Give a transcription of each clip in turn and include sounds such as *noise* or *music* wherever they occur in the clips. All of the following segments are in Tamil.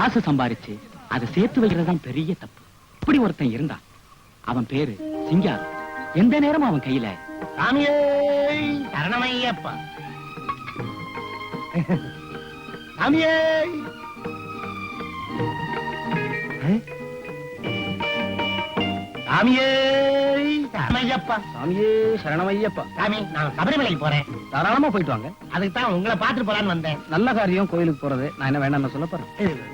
காசு சம்பாரிச்சு அதை சேர்த்து வைக்கிறதுதான் பெரிய தப்பு. இப்படி ஒருத்தன் இருந்தான். அவன் பேரு சிங்காரம். எந்த நேரமும் அவன் கையில சாமியே சரணமையப்பா. சாமியே. சாமியே சரணமையப்பா. சாமியே சரணமையப்பா. சாமி நான் சபரிமலைக்கு போறேன். தாராளமா போயிட்டு வாங்க. அதுக்கு தான் உங்களை பார்த்துட்டு போலான்னு வந்தேன். நல்ல காரியம் கோயிலுக்கு போறது. நான் என்ன வேண்டாம்னு சொல்ல போறேன்.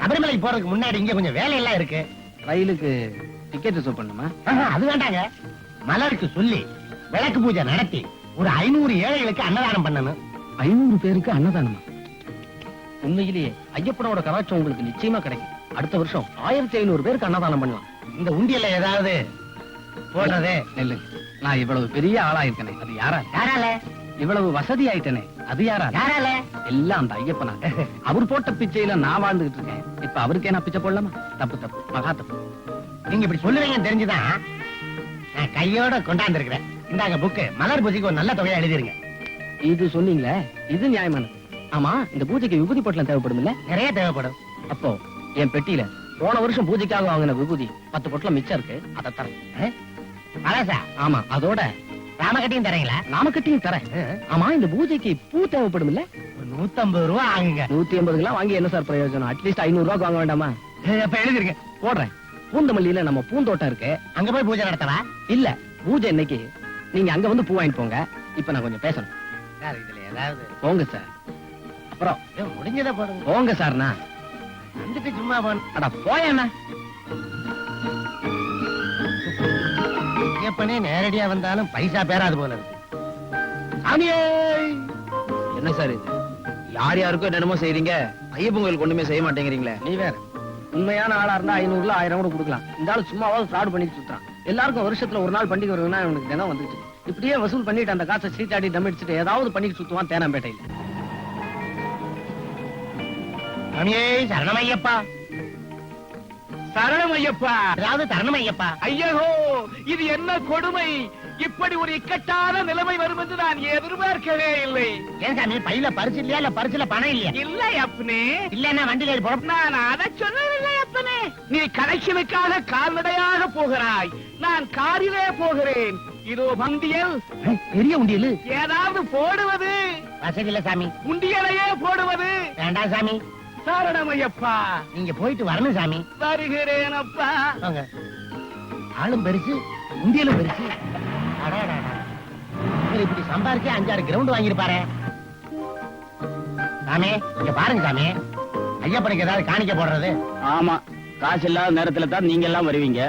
சபரிமலைக்கு போறதுக்கு முன்னாடி இங்க கொஞ்சம் வேலையெல்லாம் இருக்கு. ரயிலுக்கு டிக்கெட் ரிசர்வ் பண்ணுமா? அது வேண்டாங்க. மலருக்கு சொல்லி விளக்கு பூஜை நடத்தி ஒரு ஐநூறு ஏழைகளுக்கு அன்னதானம் பண்ணணும். ஐநூறு பேருக்கு அன்னதானமா? உண்மையிலேயே ஐயப்பனோட கலாச்சாரம் உங்களுக்கு நிச்சயமா கிடைக்கும். அடுத்த வருஷம் ஆயிரத்தி ஐநூறு பேருக்கு அன்னதானம் பண்ணலாம். இந்த உண்டியல்ல ஏதாவது போடுறது? நெல்லுங்க நான் இவ்வளவு பெரிய ஆளாயிருக்கனே அது யாரா யாரால? இவ்வளவு வசதி ஆயிட்டனே. அது யாரா? யாரால? எல்லாம் அந்த ஐயப்பனா. அவர் போட்ட பிச்சையில நான் வாழ்ந்துகிட்டு இருக்கேன். இப்ப அவருக்கே நான் பிச்சை போடலாமா? தப்பு தப்பு. மகா தப்பு. நீங்க இப்படி சொல்லுவீங்கன்னு தெரிஞ்சுதான் நான் கையோட கொண்டாந்துருக்கிறேன். இந்தாங்க புக்கு மலர் பூஜைக்கு ஒரு நல்ல தொகையா எழுதிருங்க. இது சொன்னீங்களே? இது நியாயமானது. ஆமா இந்த பூஜைக்கு விபூதி பொட்டலம் தேவைப்படும் இல்ல? நிறைய தேவைப்படும். அப்போ என் பெட்டியில போன வருஷம் பூஜைக்காக வாங்கின விபூதி பத்து பொட்டலம் மிச்சம் இருக்கு. அதை தரேன். அலாசா ஆமா அதோட ராமகட்டியும் தரீங்களா? நாமக்கட்டியும் தரேன். ஆமா இந்த பூஜைக்கு பூ தேவைப்படும் இல்ல ஒரு நூத்தம்பது ரூபா ஆகுங்க நூத்தி ஐம்பது கிலோ வாங்கி என்ன சார் பிரயோஜனம்? அட்லீஸ்ட் ஐநூறு ரூபாய்க்கு வாங்க வேண்டாமா? அப்ப எழுதிருங்க. போடுறேன். பூந்தமல்லியில நம்ம பூந்தோட்டம் இருக்கு. அங்க போய் பூஜை நடத்தவா? இல்ல பூஜை இன்னைக்கு. நீங்க அங்க வந்து பூ வாங்கிட்டு போங்க. இப்ப நான் கொஞ்சம் பேசணும். சார் இதுல ஏதாவது போங்க சார். அப்புறம் முடிஞ்சதை போடுங்க. போங்க சார்னா வந்துட்டு சும்மா போன அட போயண்ணா. எப்பனே நேரடியா வந்தாலும் பைசா பேராது போல இருக்கு. என்ன சார் இது? யார் யாருக்கும் என்னென்னமோ செய்றீங்க? ஐயப்பன் கோயிலுக்கு ஒண்ணுமே செய்ய மாட்டேங்கிறீங்களே. நீ வேற. உண்மையான ஆளா இருந்தா ஐநூறுல ஆயிரம் கூட கொடுக்கலாம். இந்த ஆளு சும்மாவாவது ஃப்ராட் பண்ணிட்டு சுத்துறான் எல்லாருக்கும் வருஷத்துல ஒரு நாள் பண்டிகை வருதுன்னா இவனுக்கு தினம் வந்துச்சு இப்படியே வசூல் பண்ணிட்டு அந்த காசை சீட்டாடி தம் அடிச்சுட்டு ஏதாவது பண்ணிட்டு சுத்துவான் தேனாம்பேட்டையில. சாமியே சரணமையப்பா. சரணம் ஐயப்பா ஏதாவது தரணுமையப்பா. ஐயோ இது என்ன கொடுமை? இப்படி ஒரு இக்கட்டான நிலைமை வரும் என்று நான் எதிர்பார்க்கவே இல்லை. ஏன் சாமி பையில பரிசு இல்லையா? இல்ல பரிசுல பணம் இல்லையா? இல்லை அப்பனே. இல்லன்னா வண்டியில புறப்பட நான் அதை சொல்லவில்லை அப்பனே. நீ கலெக்ஷனுக்காக கால்நடையாக போகிறாய். நான் காரிலே போகிறேன். இதோ பந்தியல் பெரிய உண்டியல். ஏதாவது போடுவது. வசதி இல்ல சாமி. உண்டியலையே போடுவது. வேண்டாம் சாமி. சரணம் ஐயப்பா நீங்க போயிட்டு வரணும் சாமி. வருகிறேன் அப்பா வாங்க. ஆளும் பெருசு உண்டியலும் பெருசு. இவர் இப்படி சம்பாரிச்சு அஞ்சாறு கிரவுண்ட் வாங்கியிருப்பாரு. சாமி இங்க பாருங்க சாமி. ஐயப்பனுக்கு ஏதாவது காணிக்க போடுறது? ஆமா காசு இல்லாத நேரத்துல தான் நீங்க எல்லாம் வருவீங்க?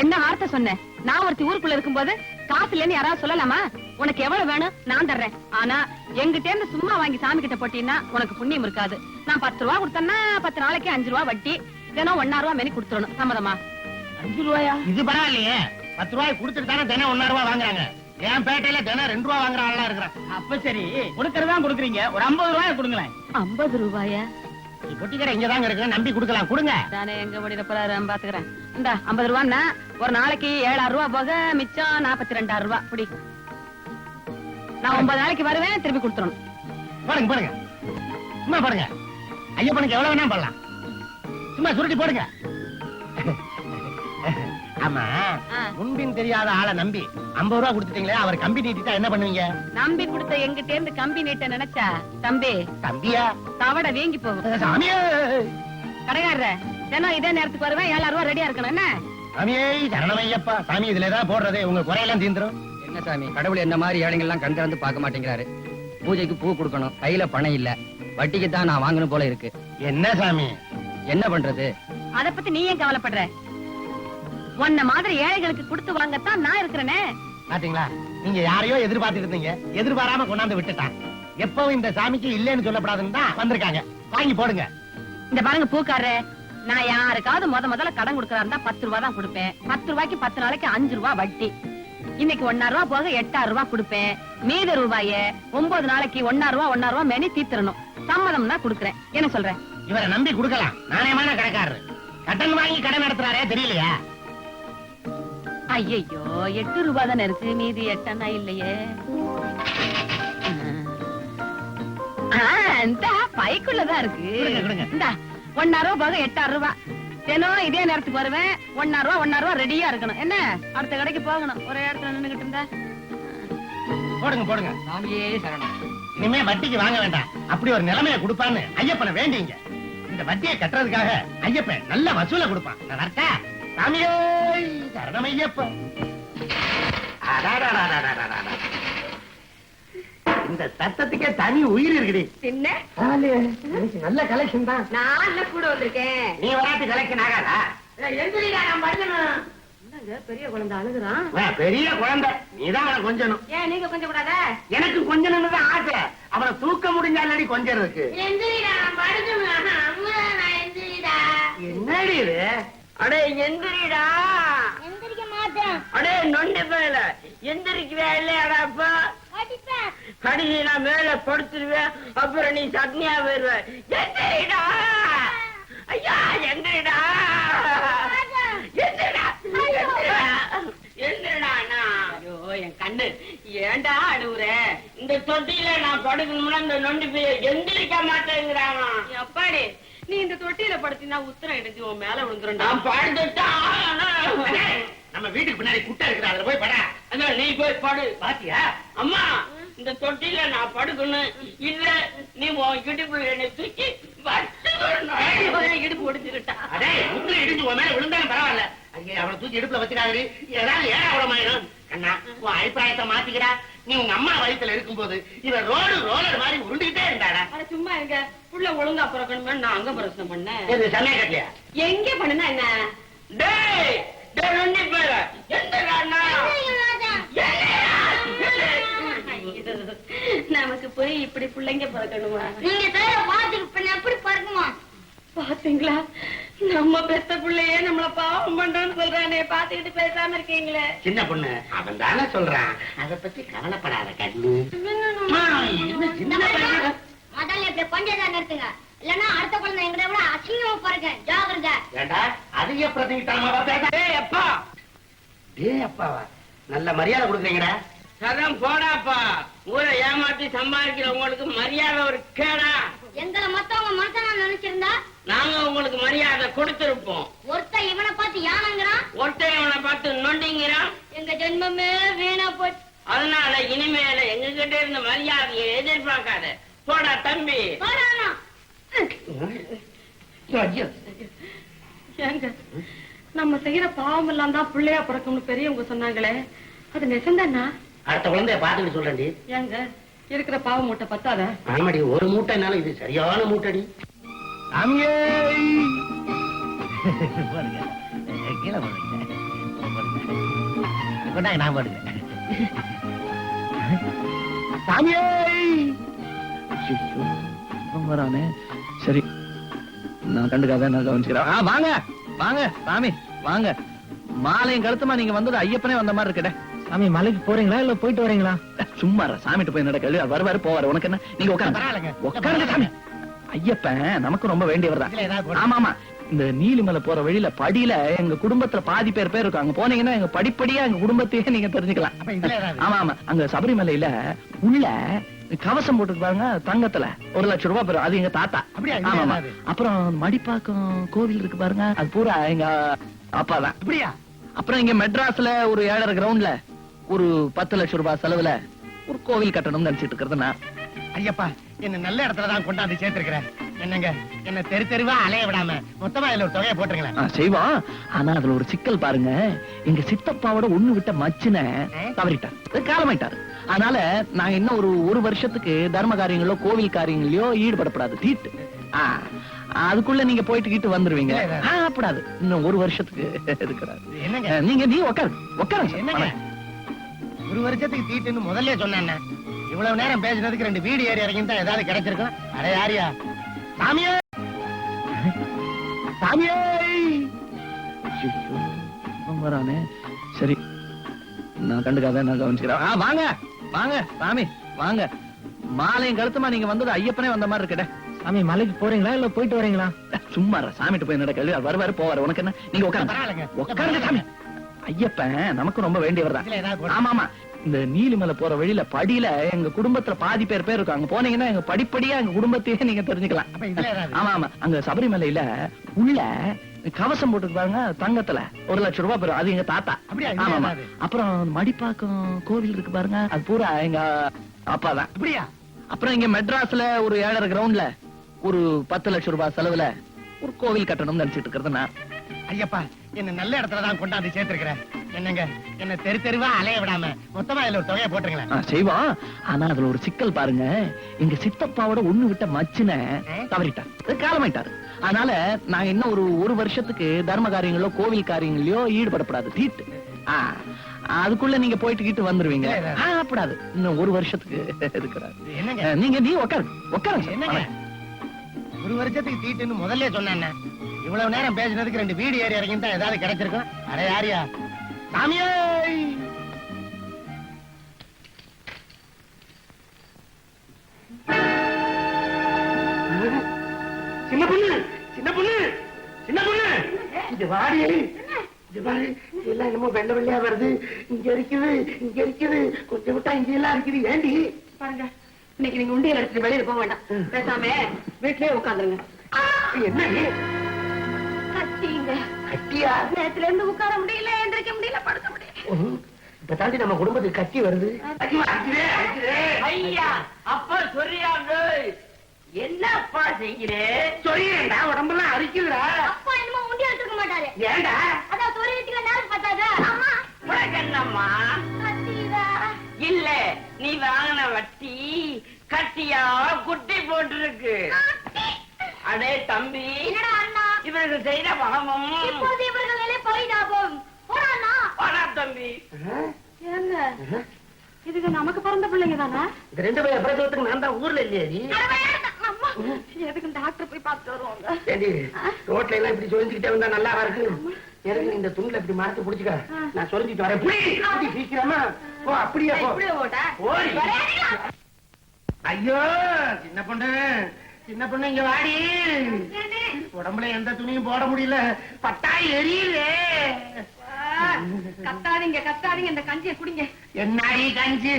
என்ன வார்த்தை சொன்ன? நான் ஒருத்தி ஊருக்குள்ள இருக்கும்போது காசு இல்லைன்னு யாராவது சொல்லலாமா? உனக்கு எவ்வளவு வேணும்? நான் தர்றேன். ஆனா எங்கிட்ட இருந்து சும்மா வாங்கி சாமி கிட்ட போட்டீங்கன்னா உனக்கு புண்ணியம் இருக்காது. நான் பத்து ரூபா கொடுத்தேன்னா பத்து நாளைக்கு அஞ்சு ரூபா வட்டி. தினம் ஒன்னா ரூபா மெனி கொடுத்துடணும். சம்மதமா? அஞ்சு ரூபாயா? இது பரவாயில்லையே பத்து ரூபாய் கொடுத்துட்டு தானே தினம் ஒன்னா ரூபாய் வாங்குறாங்க. என் பேட்டையில தினம் ரெண்டு ரூபாய் வாங்குற ஆளா இருக்கிறான். அப்ப சரி. கொடுக்கறதா கொடுக்குறீங்க. ஒரு ஐம்பது ரூபாய் கொடுங்களேன். ஐம்பது ரூபாயா? பொட்டி கடை இங்க தாங்க இருக்கு நம்பி கொடுக்கலாம். கொடுங்க. தானே எங்க முடியல போறாரு? பாத்துக்கிறேன். இந்த ஐம்பது ரூபான்னா ஒரு நாளைக்கு ஏழாயிரம் ரூபா போக மிச்சம் நாற்பத்தி ரெண்டாயிரம் ரூபா. புடி. நான் ஒன்பது நாளைக்கு வருவேன் திருப்பி கொடுத்துடணும். போடுங்க போடுங்க சும்மா போடுங்க ஐயப்பனுக்கு எவ்வளவு வேணா போடலாம் சும்மா சுருட்டி போடுங்க. ஆமா. முன்பின் தெரியாத ஆளை நம்பி ஐம்பது ரூபா கொடுத்துட்டீங்களே அவர் கம்பி நீட்டிட்டா என்ன பண்ணுவீங்க? நம்பி கொடுத்த எங்கிட்ட இருந்து கம்பி நீட்ட நினைச்சா தம்பி தம்பியா? தவட வீங்கி போகும். சாமியே! கடைக்காரர தினம் இதே நேரத்துக்கு வருவேன் ஏழாயிரம் ரூபாய் ரெடியா இருக்கணும் என்ன? சாமியே சரணமையப்பா. சாமி இதுல ஏதாவது போடுறது உங்க குறையெல்லாம் தீந்துரும். என்ன சாமி கடவுள் என்ன மாதிரி ஏழைங்க எல்லாம் கண் திறந்து பார்க்க மாட்டேங்கிறாரு. பூஜைக்கு பூ கொடுக்கணும் கையில பணம் இல்ல. வட்டிக்கு தான் நான் வாங்கணும் போல இருக்கு. என்ன சாமி? என்ன பண்றது? அத பத்தி நீ ஏன் கவலைப்படுற? உன்ன மாதிரி ஏழைகளுக்கு கொடுத்து வாங்கத்தான் நான் இருக்கிறேனே. பாத்தீங்களா? நீங்க யாரையோ எதிர்பார்த்துட்டு இருந்தீங்க. எதிர்பாராம கொண்டாந்து விட்டுட்டான். எப்பவும் இந்த சாமிக்கு இல்லைன்னு சொல்லப்படாதுன்னு தான் வந்திருக்காங்க. வாங்கி போடுங்க. இந்த பாருங்க பூக்காரரே நான் யாருக்காவது முத முதல்ல கடன் கொடுக்கறா இருந்தா பத்து ரூபா தான் கொடுப்பேன். பத்து ரூபாய்க்கு பத்து நாளைக்கு அஞ்சு ரூபா வட்டி. இன்னைக்கு ஒன்னாயிரம் ரூபாய் போக எட்டாயிரம் ரூபாய் கொடுப்பேன். மீத ரூபாய ஒன்பது நாளைக்கு ஒன்னாயிரம் ரூபாய் ஒன்னாயிரம் ரூபாய் மெனி தீர்த்தரணும் சம்மதம் தான் கொடுக்கறேன். என்ன சொல்றேன்? இவரை நம்பி கொடுக்கலாம். நாணயமான கடைக்காரரு. கடன் வாங்கி கடன் நடத்துறாரே தெரியலையா? ஐயையோ எட்டு ரூபாய் தானே இருக்கு. மீதி எட்டனா இல்லையே? பைக்குள்ளதான் இருக்கு. இந்தா ஒன்னாயிரம் ரூபாய் போக எட்டாயிரம் ரூபாய் தினம் இதே நேரத்துக்கு வருவேன். ஒன்னாயிரம் ரூபாய் ஒன்னாயிரம் ரூபாய் ரெடியா இருக்கணும். என்ன? அடுத்த கடைக்கு போகணும். ஒரே இடத்துல நின்னுகிட்டு இருந்தா? போடுங்க போடுங்க. சாமியே சரணம். இனிமே வட்டிக்கு வாங்க வேண்டாம். அப்படி ஒரு நிலைமையை கொடுப்பான்னு ஐயப்பனை வேண்டிங்க. இந்த வட்டியை கட்டுறதுக்காக ஐயப்பன் நல்ல வசூல கொடுப்பான். நான் வரட்டா? சாமியே சரணம் ஐயப்பன் அடாடாடாடாடாடாடா. இந்த சத்தத்துக்கே தனி உயிர் பின்ன இன்னைக்கு நல்ல கலெக்ஷன் தான். நான் கூட வந்திருக்கேன்? நீ வராட்டி கலெக்ஷன் ஆகாதா? என்னங்க, பெரிய குழந்தை அழுகுறான்? பெரிய குழந்தை. நீதான் அவனை கொஞ்சணும். ஏன் நீங்க கொஞ்சம் கூடாதா எனக்கு கொஞ்சணும்னு தான் ஆசை. அவனை தூக்க முடிஞ்சாலடி கொஞ்சறதுக்கு? என்னடி இது? அடே எந்திரிடா. எந்திரிக்க மாட்டேன். அடே நொண்டி மேல. எந்திரிக்கிறா இல்லையாடா அப்பா? கடைசி நான் மேல படுத்துருவேன். அப்புறம் நீ சட்னியா வருவ எந்திரிடா. ஐயா எந்திரிடா. எந்திரிடா. எந்திரிடா. ஐயோ என் கண்ணு. ஏன்டா அழுவுற? இந்த தொட்டியில நான் படுக்கணும்னா இந்த நொண்டி போய் எந்திரிக்க மாட்டேங்கிறானா அப்பாடி நீ இந்த தொட்டியில படுத்தினா உத்தரம் இடிஞ்சு உன் மேல விழுந்துரும் நான் படுத்துட்டான் நம்ம வீட்டுக்கு பின்னாடி குட்டை இருக்குது அதுல போய் படா. அதான் நீ போய் படு. பாத்தியா? அம்மா இந்த தொட்டில நான் படுக்கணும். இல்ல நீ உன் இடுப்புல என்னை தூக்கி. இடுப்பு ஒடிச்சுக்கிட்டா அடே முத்துல இடிஞ்சு உன் மேல விழுந்தாலும் பரவாயில்ல. அங்கே அவனை தூக்கி இடுப்புல வச்சுக்காதடி ஏதாவது ஏழை அவலமாயிரும் அண்ணா உன் அபிப்பிராயத்தை மாத்திக்கிறா நீ உங்க அம்மா வயித்துல இருக்கும்போது இவன் ரோடு ரோலர் மாதிரி உருண்டுகிட்டே இருந்தாடா. அட சும்மா இருங்க. புள்ள ஒழுங்கா பிறக்கணுமே நான் அங்க பிரச்சனை பண்ணேன் இது சமய கட்டலையா எங்க பண்ணுனா என்ன? டேய் டேய் நொண்டி பேர எந்திரா அண்ணா. நமக்கு போய் இப்படி பிள்ளைங்க பிறக்கணுமா? நீங்க தவிர பாத்துக்கு பின்ன எப்படி பறக்குமா? பாத்தீங்களா? நம்ம பெத்த பிள்ளையே நம்மள பாவம் பண்றோம்னு சொல்றானே. பாத்துக்கிட்டு பேசாம இருக்கீங்களே. சின்ன பொண்ணு அவன் தானே சொல்றான். அத பத்தி கவலைப்படாத கண்ணு. அம்மா, என்ன சின்ன பையன்? முதல்ல இப்படி கொஞ்சம் நிறுத்துங்க. இல்லன்னா அடுத்த குழந்தை எங்களை விட அசிங்கமா பாருங்க ஜாகிரதை ஏண்டா? அதிக பிரதிகிட்டாமா பேச டேய் அப்பா. டேய் அப்பாவா? நல்ல மரியாதை கொடுக்குறீங்கடா. சதம் போடாப்பா. ஊரை ஏமாத்தி சம்பாதிக்கிற உங்களுக்கு மரியாதை ஒரு கேடா. எங்களை மத்தவங்க மனசனா நினைச்சிருந்தா நாங்க உங்களுக்கு மரியாதை கொடுத்திருப்போம். ஒருத்தன் இவனை பார்த்து யானங்கிறான்? ஒருத்தன் இவனை பார்த்து நொண்டிங்கிறான். எங்க ஜென்மமே வீணா போச்சு. அதனால இனிமேல எங்க கிட்ட இருந்த மரியாதையை எதிர்பார்க்காத. போடா தம்பி. போறானா ஏங்க நம்ம செய்யற பாவம் எல்லாம் தான் பிள்ளையா பிறக்கும்னு பெரியவங்க சொன்னாங்களே. அது நெசந்தானா அடுத்த குழந்தைய பாத்துட்டு சொல்றேன்டி. ஏங்க இருக்கிற பாவ மூட்டை பத்தாத? ஆமாடி ஒரு மூட்டைனால இது சரியான மூட்டடி. சாமியே! பாருங்க கீழே போடுங்க கொண்டாங்க நான் போடுங்க சாமியே வரானே சரி நான் கண்டுக்காத நான் கவனிச்சுக்கிறேன். ஆ, வாங்க வாங்க சாமி வாங்க. மாலையும் கழுத்துமா நீங்க வந்தது ஐயப்பனே வந்த மாதிரி இருக்கடே. சாமி மலைக்கு போறீங்களா இல்ல போயிட்டு வரீங்களா? சும்மா சாமிட்டு போய் நடக்கல வருவாரு போவாரு. உனக்கு என்ன? நீங்க. உட்காருங்க. உட்காருங்க சாமி. ஐயப்பன் நமக்கு ரொம்ப வேண்டியவர் தான். ஆமா ஆமா. இந்த நீலிமலை போற வழியில படியில எங்க குடும்பத்துல பாதி பேர் பேர் இருக்காங்க. போனீங்கன்னா எங்க படிப்படியா எங்க குடும்பத்தையே நீங்க தெரிஞ்சுக்கலாம்? ஆமா ஆமா. அங்க சபரிமலையில உள்ள கவசம் போட்டு பாருங்க தங்கத்துல. ஒரு லட்சம் ரூபாய் பெறும் அது எங்க தாத்தா. ஆமா? அப்புறம் மடிப்பாக்கம் கோவில் இருக்கு பாருங்க. அது பூரா எங்க அப்பா தான். அப்படியா? அப்புறம் இங்க மெட்ராஸ்ல ஒரு ஏழரை கிரவுண்ட்ல ஒரு பத்து லட்சம் ரூபாய் செலவுல ஒரு கோவில் கட்டணும்னு நினைச்சிட்டு இருக்கிறது நான் ஐயப்பா என்ன நல்ல இடத்துல தான் கொண்டாந்து சேர்த்திருக்கிறேன். என்னங்க என்ன தெரு தெருவா அலைய விடாம மொத்தமா இதுல ஒரு தொகையை போட்டுருங்களேன். ஆ, செய்வோம் ஆனா அதுல ஒரு சிக்கல் பாருங்க. எங்க சித்தப்பாவோட ஒண்ணு விட்ட மச்சின தவறிட்டார். காலமாயிட்டார். அதனால நாங்க இன்னும் ஒரு ஒரு வருஷத்துக்கு தர்ம காரியங்களோ கோவில் காரியங்களையோ ஈடுபடப்படாது. தீட்டு. அதுக்குள்ள நீங்க போயிட்டு கிட்டு வந்துருவீங்க. அப்படாது. இன்னும் ஒரு வருஷத்துக்கு *laughs* இருக்கிறாரு. நீங்க நீ உட்காரு உட்காருங்க என்னங்க. ஒரு வருஷத்துக்கு தீட்டுன்னு முதல்ல சொன்னேன் இவ்வளவு நேரம் பேசுனதுக்கு ரெண்டு வீடு ஏறி இறங்கி தான் ஏதாவது கிடைச்சிருக்கும். அட யாரியா சாமியே! சாமியே! வரானே. சரி நான் கண்டுக்காத நான் கவனிச்சுக்கிறேன். வாங்க வாங்க சாமி வாங்க. மாலையும் கழுத்துமா நீங்க வந்தது ஐயப்பனே வந்த மாதிரி இருக்கடே சாமி மலைக்கு போறீங்களா இல்ல போயிட்டு வரீங்களா? சும்மா சாமிட்டு போய் நடக்கல வருவாரு போவாரு. உனக்கு என்ன? நீங்க. உட்காருங்க. உட்காருங்க சாமி. ஐயப்பன் நமக்கு ரொம்ப வேண்டியவர் தான். ஆமா ஆமா இந்த நீலிமலை போற வழியில படியில எங்க குடும்பத்துல பாதி பேர் பேர் இருக்கும் அங்க போனீங்கன்னா எங்க படிப்படியா எங்க குடும்பத்தையே நீங்க தெரிஞ்சுக்கலாம். ஆமா ஆமா அங்க சபரிமலையில உள்ள கவசம் போட்டு பாருங்க தங்கத்துல. ஒரு லட்சம் ரூபாய் பெறும் அது எங்க தாத்தா. ஆமா. அப்புறம் மடிப்பாக்கம் கோவில் இருக்கு பாருங்க. அது பூரா எங்க அப்பா தான் அப்படியா? அப்புறம் இங்க மெட்ராஸ்ல ஒரு ஏழரை கிரவுண்ட்ல ஒரு பத்து லட்சம் ரூபாய் செலவுல ஒரு கோவில் கட்டணும்னு நினைச்சிட்டு இருக்கிறது நான். ஐயப்பா என்ன நல்ல இடத்துல தான் கொண்டாந்து சேர்த்திருக்கிறேன். என்னங்க? என்ன தெரு தெருவா அலைய விடாம மொத்தமா இதுல ஒரு தொகையை போட்டுருங்களேன். ஆ, செய்வோம் ஆனா அதுல ஒரு சிக்கல் பாருங்க. எங்க சித்தப்பாவோட ஒண்ணு விட்ட மச்சின தவறிட்டார் காலமாயிட்டாரு. அதனால நான் இன்னும் ஒரு ஒரு வருஷத்துக்கு தர்ம காரியங்களோ கோவில் காரியங்களையோ ஈடுபடப்படாது. தீட்டு. அதுக்குள்ள நீங்க போயிட்டு கிட்டு வந்துருவீங்க. அப்படாது இன்னும் ஒரு வருஷத்துக்கு இருக்கிறாரு. நீங்க நீ உட்காருங்க. உட்காருங்க ஒரு வருஷத்துக்கு தீட்டுன்னு முதல்ல சொன்னேன் இவ்வளவு நேரம் பேசினதுக்கு ரெண்டு வீடு ஏறி இறங்கி தான் ஏதாவது கிடைச்சிருக்கும். அட யாரியா? சாமியே! சின்ன பொண்ணு சின்ன பொண்ணு சின்ன பொண்ணு! இது வாடி. இது பாரு எல்லாம் என்னமோ வெள்ள வெள்ளையா வருது. இங்க இருக்குது இங்க இருக்குது. கொஞ்சம் விட்டா இங்க எல்லாம் இருக்குது. ஏண்டி? பாருங்க இன்னைக்கு நீங்க உண்டியல் எடுத்துட்டு வெளியில போக வேண்டாம். பேசாம வீட்லயே உட்காந்துருங்க. என்ன கட்டியா நேரத்துல இருந்து உட்கார முடியல எந்திரிக்க முடியல படுக்க முடியல. இப்ப தாண்டி நம்ம குடும்பத்துக்கு கட்சி வருது. ஐயா அப்பா சொல்றியாங்க என்னப்பா செய்கிறே? சொல்லிடுறேன்டா, உடம்பெல்லாம் அரிக்குதுடா. அப்பா என்னமோ உண்டி எடுத்துக்க மாட்டாரு. ஏன்டா? அதான் சொரியத்துக்கு நேரம் பார்த்தாதா அம்மா. என்னம்மா? இல்ல நீ வாங்கின வட்டி கட்டியா குட்டி போட்டிருக்கு. அடே தம்பி என்னடா அண்ணா? இவர்கள் செய்த பாவமும் இப்போது இவர்கள் நிலை போயிடாபோம் போறானா வாடா தம்பி ஏங்க இதுக்கு நமக்கு பிறந்த பிள்ளைங்க தானே இந்த ரெண்டு பேரும் பிரசவத்துக்கு நான் தான் ஊர்ல இல்லையா நீ? அம்மா எதுக்கு டாக்டர் போய் பார்த்துட்டு வருவாங்க ஏண்டி, ரோட்ல எல்லாம் இப்படி சொரிஞ்சுக்கிட்டே வந்தா நல்லா இருக்கு எனக்கு இந்த துணில இப்படி மரத்து புடிச்சுக்க? நான் சொரிஞ்சிட்டு வரேன். சீக்கிரமா. போ அப்படியே போ. ஐயோ சின்ன பொண்ணு. சின்ன பொண்ணு இங்க வாடி. உடம்புல எந்த துணியும் போட முடியல. பட்டாய் எரியுதே. கத்தாதீங்க கத்தாதீங்க. இந்த கஞ்சியை குடிங்க. என்னடி கஞ்சி?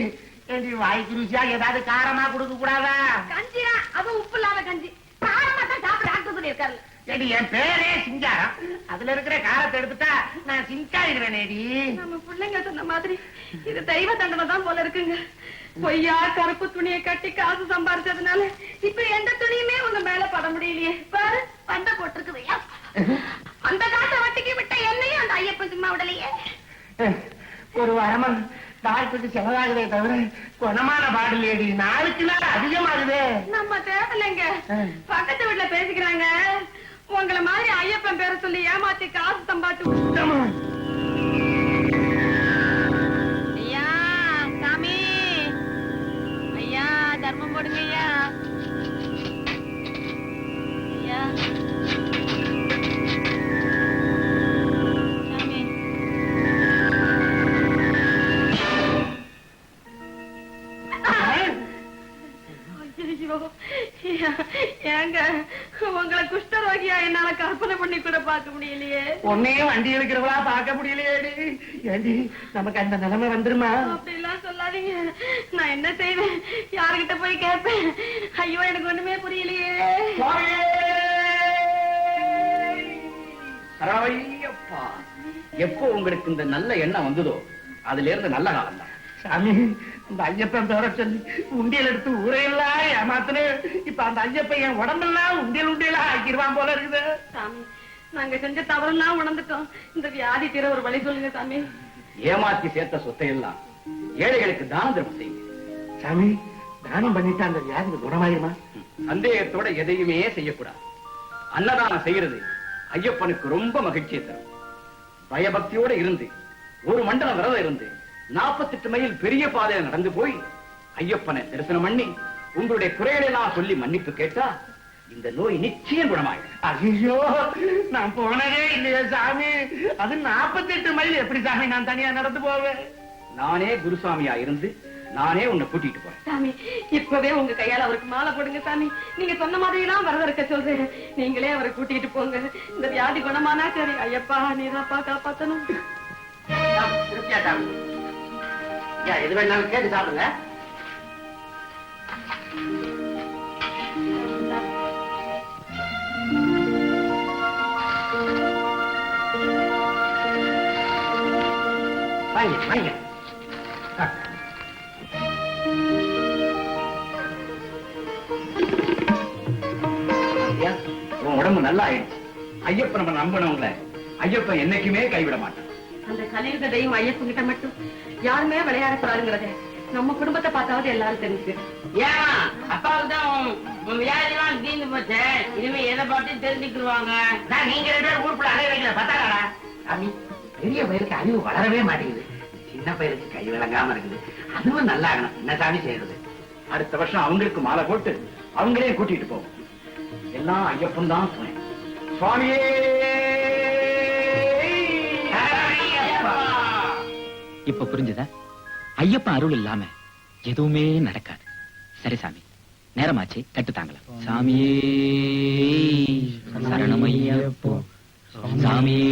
ஏண்டி வாய்க்கு ருசியா ஏதாவது காரமா கொடுக்க கூடாதா கஞ்சினா அதுவும் உப்பு இல்லாத கஞ்சி. காரமா தான் சாப்பிட டாக்டர் சொல்லியிருக்காரு. ஏடி என் பேரே சிங்காரம். அதுல இருக்கிற காரத்தை எடுத்துட்டா நான் சிங்காயிடுவேனேடி. நம்ம பிள்ளைங்க சொன்ன மாதிரி இது தெய்வ தண்டனை தான் போல இருக்குங்க. பொய்யா கருப்பு துணியை கட்டி காசு சம்பாரிச்சதுனால இப்ப எந்த துணியுமே உங்க மேல பட முடியலையே. பாரு பண்டை போட்டிருக்குது. அந்த காசை வட்டிக்கு விட்ட என்னையும் அந்த ஐயப்பன் சும்மா விடலையே. ஒரு வாரமா டாக்டருக்கு செலவாகுதே தவிர குணமான பாடல் ஏடி நாளுக்கு நாள் அதிகமாகுதே. நம்ம தேவையில்லைங்க. பக்கத்து வீட்டுல பேசிக்கிறாங்க. உங்களை மாதிரி ஐயப்பன் பேரை சொல்லி ஏமாத்தி காசு சம்பாதிச்சு முடியலையேடி ஏண்டி நமக்கு அந்த நிலைமை வந்துருமா? அப்படிலாம் சொல்லாதீங்க. நான் என்ன செய்வேன்? யாருகிட்ட போய் கேட்பேன்? ஐயோ எனக்கு ஒண்ணுமே புரியலையே. பரவாயில்லையப்பா எப்போ உங்களுக்கு இந்த நல்ல எண்ணம் வந்ததோ அதுல இருந்து நல்ல காலம் தான் சாமி இந்த ஐயப்பன் பேர சொல்லி உண்டியல் எடுத்து ஊரையெல்லாம் ஏமாத்துனே இப்ப அந்த ஐயப்பன் என் உடம்பெல்லாம் உண்டியல் உண்டியலா ஆக்கிடுவான் போல இருக்குது. சாமி நாங்க செஞ்ச தவறெல்லாம் உணர்ந்துட்டோம். இந்த வியாதி தீர ஒரு வழி சொல்லுங்க சாமி. ஏமாத்தி சேர்த்த சொத்தை எல்லாம் ஏழைகளுக்கு தான தர்மம் செய்யுங்க. சாமி தானம் பண்ணிட்டு அந்த வியாதி குணமாயிருமா? சந்தேகத்தோட எதையுமே செய்யக்கூடாது. அன்னதானம் செய்யறது ஐயப்பனுக்கு ரொம்ப மகிழ்ச்சியை தரும். பயபக்தியோட இருந்து ஒரு மண்டலம் விரதம் இருந்து நாற்பத்தெட்டு மைல் பெரிய பாதையில நடந்து போய் ஐயப்பனை தரிசனம் பண்ணி உங்களுடைய குறைகளை நான் சொல்லி மன்னிப்பு கேட்டா இந்த நோய் நிச்சயம் குணமாயிடும். ஐயோ நான் போனதே இல்லையே சாமி. அது நாற்பத்தெட்டு மைல். எப்படி சாமி நான் தனியா நடந்து போவேன்? நானே குருசாமியா இருந்து நானே உன்னை கூட்டிட்டு போறேன். சாமி இப்பவே உங்க கையால அவருக்கு மாலை போடுங்க சாமி. நீங்க சொன்ன மாதிரி எல்லாம் வரத இருக்க சொல்றேன். நீங்களே அவரை கூட்டிட்டு போங்க. இந்த வியாதி குணமானா சரி. ஐயப்பா நீதாப்பா காப்பாத்தணும். எது வேணாலும் கேட்டு சாப்பிடுங்க. வாங்க வாங்க. உன் உடம்பு நல்லா ஆயிடுச்சு ஐயப்ப நம்ம நம்பணும்ல ஐயப்பன் என்னைக்குமே கைவிட மாட்டான். அந்த கலியுக தெய்வம் ஐயப்பன் கிட்ட மட்டும் யாருமே விளையாடக்கூடாதுங்கிறத நம்ம குடும்பத்தை பார்த்தாவது எல்லாரும் தெரிஞ்சு ஏமா அப்பாவுக்கு தான் வியாதிலாம் தீர்ந்து போச்சு. இனிமே எதை பார்த்து தெரிஞ்சுக்கிடுவாங்க? நான் நீங்க ரெண்டு பேரும் ஊருக்குள்ள அலைய வைக்கிற சாமி பெரிய பயிருக்கு அறிவு வளரவே மாட்டேங்குது. சின்ன பயிருக்கு கை விளங்காம இருக்குது. அதுவும் நல்லா ஆகணும் என்ன சாமி செய்யறது? அடுத்த வருஷம் அவங்களுக்கு மாலை போட்டு அவங்களே கூட்டிட்டு போவோம். எல்லாம் ஐயப்பன் தான் துணை. சுவாமியே! இப்ப புரிஞ்சுதா? ஐயப்பன் அருள் இல்லாம எதுவுமே நடக்காது. சரி சாமி நேரமாச்சு கட்டு தாங்கலாம். சாமியே! சரணமையப்போ சாமியே!